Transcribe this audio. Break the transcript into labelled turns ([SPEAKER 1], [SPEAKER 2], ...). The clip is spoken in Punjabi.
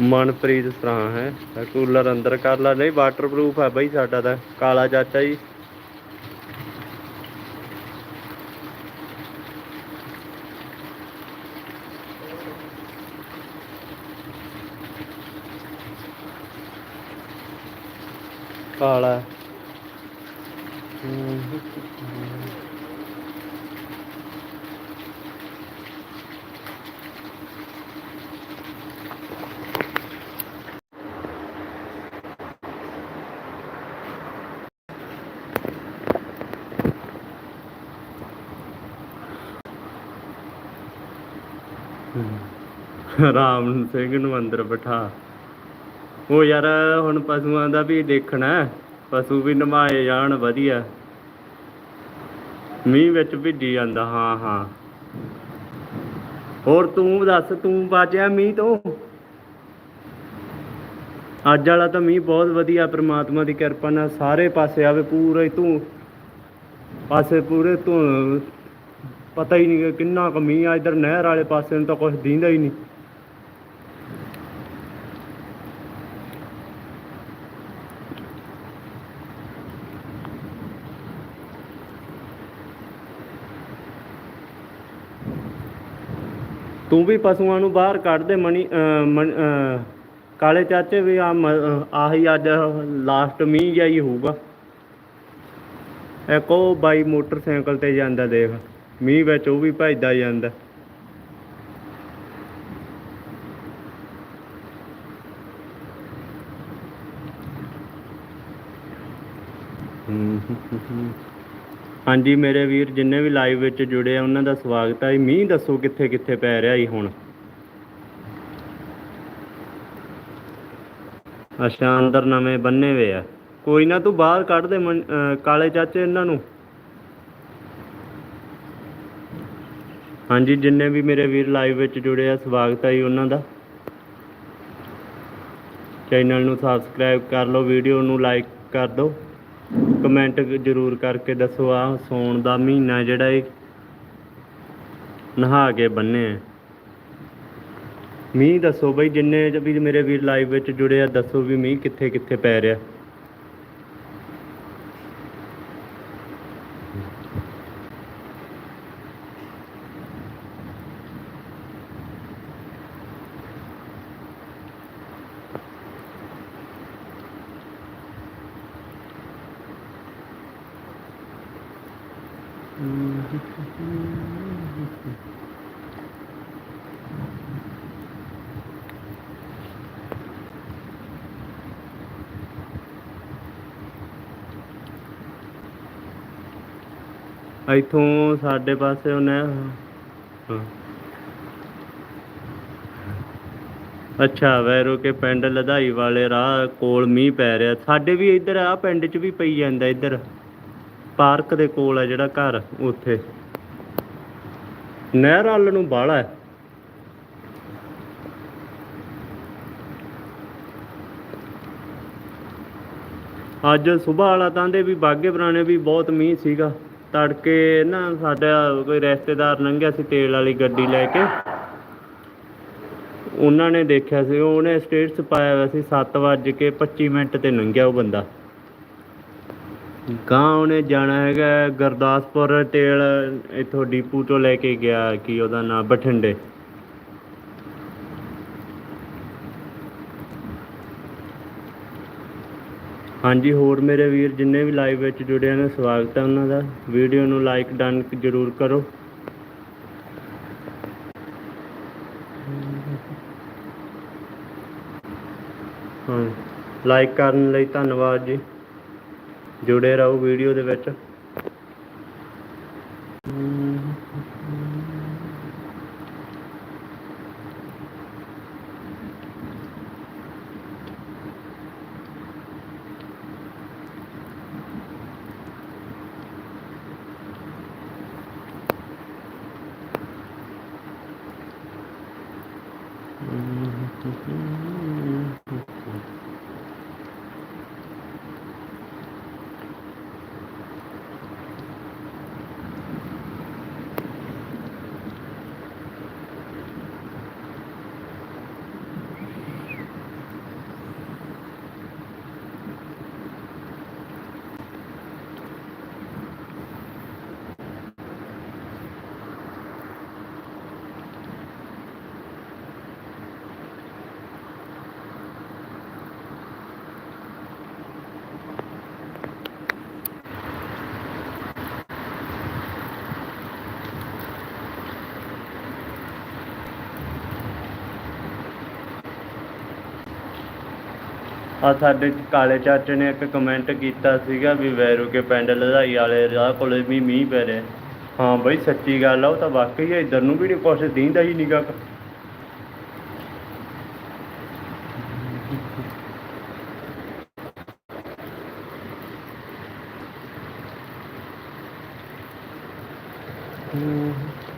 [SPEAKER 1] ਮਨਪ੍ਰੀਤ ਸਰਾਂ ਹੈ। ਕੂਲਰ ਅੰਦਰ ਕਰ ਲਾ, ਨਹੀਂ ਵਾਟਰਪ੍ਰੂਫ ਹੈ ਬਈ ਸਾਡਾ ਤਾਂ। ਕਾਲਾ ਚਾਚਾ ਜੀ। ਕਾਲਾ ਰਾਮ ਸਿੰਘ ਨੂੰ ਅੰਦਰ ਬਿਠਾ ਉਹ ਯਾਰ ਹੁਣ ਪਸ਼ੂਆਂ ਦਾ ਵੀ ਦੇਖਣਾ ਪਸ਼ੂ ਵੀ ਨਮਾਏ ਜਾਣ, ਵਧੀਆ। ਮੀਂਹ ਵਿੱਚ ਭਿੱਜੀ ਜਾਂਦਾ, ਹਾਂ ਹਾਂ। ਹੋਰ ਤੂੰ ਦੱਸ, ਤੂੰ ਬਾਜਿਆ ਮੀਂਹ ਤੋਂ? ਅੱਜ ਵਾਲਾ ਤਾਂ ਮੀਂਹ ਬਹੁਤ ਵਧੀਆ, ਪ੍ਰਮਾਤਮਾ ਦੀ ਕਿਰਪਾ ਨਾਲ ਸਾਰੇ ਪਾਸੇ ਆਵੇ ਪੂਰੇ ਤੂੰ ਪਾਸੇ ਪੂਰੇ ਤੂੰ ਪਤਾ ਹੀ ਨਹੀਂ ਕਿੰਨਾ ਕੁ ਮੀਂਹ ਆ, ਇਧਰ ਨਹਿਰ ਵਾਲੇ ਪਾਸੇ ਨੂੰ ਤਾਂ ਕੁਝ ਦੀਂਦਾ ਹੀ ਨਹੀਂ। ਤੂੰ ਵੀ ਪਸ਼ੂਆਂ ਨੂੰ ਬਾਹਰ ਕੱਢ ਦੇ ਮਣੀ ਕਾਲੇ ਚਾਚੇ ਵੀ ਆ ਆਹੀ ਅੱਜ ਲਾਸਟ ਮੀਂਹ ਜਿਹਾ ਹੋਊਗਾ। ਇੱਕ ਉਹ ਬਾਈ ਮੋਟਰਸਾਈਕਲ ਤੇ ਜਾਂਦਾ ਦੇਖ, ਮੀਂਹ ਵਿੱਚ ਉਹ ਵੀ ਭੱਜਦਾ ਜਾਂਦਾ। ਹਾਂਜੀ, ਮੇਰੇ ਵੀਰ, ਜਿੰਨੇ ਵੀ ਲਾਈਵ ਵਿੱਚ ਜੁੜੇ ਆ, ਉਹਨਾਂ ਦਾ ਸਵਾਗਤ ਹੈ ਮੀਂਹ ਦੱਸੋ ਕਿੱਥੇ ਕਿੱਥੇ ਪੈ ਰਿਹਾ ਜੀ ਹੁਣ? ਅੱਛਾ, ਅੰਦਰ ਨਵੇਂ ਬੰਨੇ ਵੇ ਆ। ਕੋਈ ਨਾ, ਤੂੰ ਬਾਹਰ ਕੱਢ ਦੇ ਕਾਲੇ ਚਾਚੇ ਇਹਨਾਂ ਨੂੰ। ਹਾਂਜੀ, ਜਿੰਨੇ ਵੀ ਮੇਰੇ ਵੀਰ ਲਾਈਵ ਵਿੱਚ ਜੁੜੇ ਆ, ਸਵਾਗਤ ਹੈ ਜੀ ਉਹਨਾਂ ਦਾ। ਚੈਨਲ ਨੂੰ ਸਬਸਕ੍ਰਾਈਬ ਕਰ ਲਓ ਵੀਡੀਓ ਨੂੰ ਲਾਈਕ ਕਰ ਦਿਓ। ਕਮੈਂਟ ਜ਼ਰੂਰ ਕਰਕੇ ਦੱਸੋ ਆ ਸੌਣ ਦਾ ਮਹੀਨਾ ਜਿਹੜਾ ਇਹ ਨਹਾ ਕੇ ਬੰਨੇ ਆ। ਮੀਂਹ ਦੱਸੋ ਬਈ, ਜਿੰਨੇ ਵੀ ਮੇਰੇ ਵੀਰ ਲਾਈਵ ਵਿੱਚ ਜੁੜੇ ਆ, ਦੱਸੋ ਵੀ ਮੀਂਹ ਕਿੱਥੇ ਕਿੱਥੇ ਪੈ ਰਿਹਾ। ਇਥੋਂ ਸਾਡੇ ਪਾਸੇ ਉਹਨੇ ਅੱਛਾ, ਵੈਰੋ ਕੇ ਪਿੰਡ ਲਧਾਈ ਵਾਲੇ ਰਾਹ ਕੋਲ ਮੀਂਹ ਪੈ ਰਿਹਾ। ਸਾਡੇ ਵੀ ਇੱਧਰ ਆ, ਪਿੰਡ 'ਚ ਵੀ ਪਈ ਜਾਂਦਾ ਇੱਧਰ। ਪਾਰਕ ਦੇ ਕੋਲ ਹੈ ਜਿਹੜਾ ਘਰ ਉੱਥੇ। ਨਹਿਰ ਵੱਲ ਨੂੰ ਬਾਹਲਾ ਹੈ। ਅੱਜ ਸਵੇਰ ਵਾਲਾ ਤਾਂ ਦੇ ਵੀ ਬਾਗੇ ਪੁਰਾਣੇ ਵੀ ਬਹੁਤ ਮੀਂਹ ਸੀਗਾ। ਤੜਕੇ ਨਾ ਸਾਡਾ ਕੋਈ ਰਿਸ਼ਤੇਦਾਰ ਲੰਘਿਆ ਸੀ ਤੇਲ ਵਾਲੀ ਗੱਡੀ ਲੈ ਕੇ। ਉਹਨਾਂ ਨੇ ਦੇਖਿਆ ਸੀ, ਉਹਨੇ ਸਟੇਟਸ ਪਾਇਆ ਹੋਇਆ ਸੀ 7 ਵੱਜ ਕੇ 25 ਮਿੰਟ ਤੇ ਲੰਘਿਆ ਉਹ ਬੰਦਾ। ਗਾਂ ਉਹਨੇ ਜਾਣਾ ਹੈਗਾ ਗੁਰਦਾਸਪੁਰ ਤੇਲ, ਇੱਥੋਂ ਡੀਪੂ ਤੋਂ ਲੈ ਕੇ ਗਿਆ ਕੀ ਉਹਦਾ ਨਾਂ, ਬਠਿੰਡੇ। ਹਾਂਜੀ, ਹੋਰ ਮੇਰੇ ਵੀਰ ਜਿੰਨੇ ਵੀ ਲਾਈਵ ਵਿੱਚ ਜੁੜੇ ਨੇ, ਸਵਾਗਤ ਹੈ ਉਹਨਾਂ ਦਾ। ਵੀਡੀਓ ਨੂੰ ਲਾਈਕ ਡਨ ਜ਼ਰੂਰ ਕਰੋ। ਹਾਂ ਲਾਈਕ ਕਰਨ ਲਈ ਧੰਨਵਾਦ ਜੀ। ਜੁੜੇ ਰਹੋ ਵੀਡੀਓ ਦੇ ਵਿੱਚ। ਆ ਸਾਡੇ ਕਾਲੇ ਚਾਚੇ ਨੇ ਇੱਕ ਕਮੈਂਟ ਕੀਤਾ ਸੀਗਾ ਵੀ ਵੈਰੂ ਕੇ ਪਿੰਡ ਲੜਾਈ ਵਾਲੇ ਰਾਹ ਕੋਲੇ ਵੀ ਮੀਂਹ ਪੈ ਰਿਹਾ ਹਾਂ ਬਈ, ਸੱਚੀ ਗੱਲ ਆ, ਉਹ ਤਾਂ ਵਾਕਈ ਇਧਰ ਨੂੰ ਵੀ ਨਹੀਂ ਕੁਛ ਦੀਂਦਾ ਹੀ ਨਹੀਂਗਾ Mm-hmm.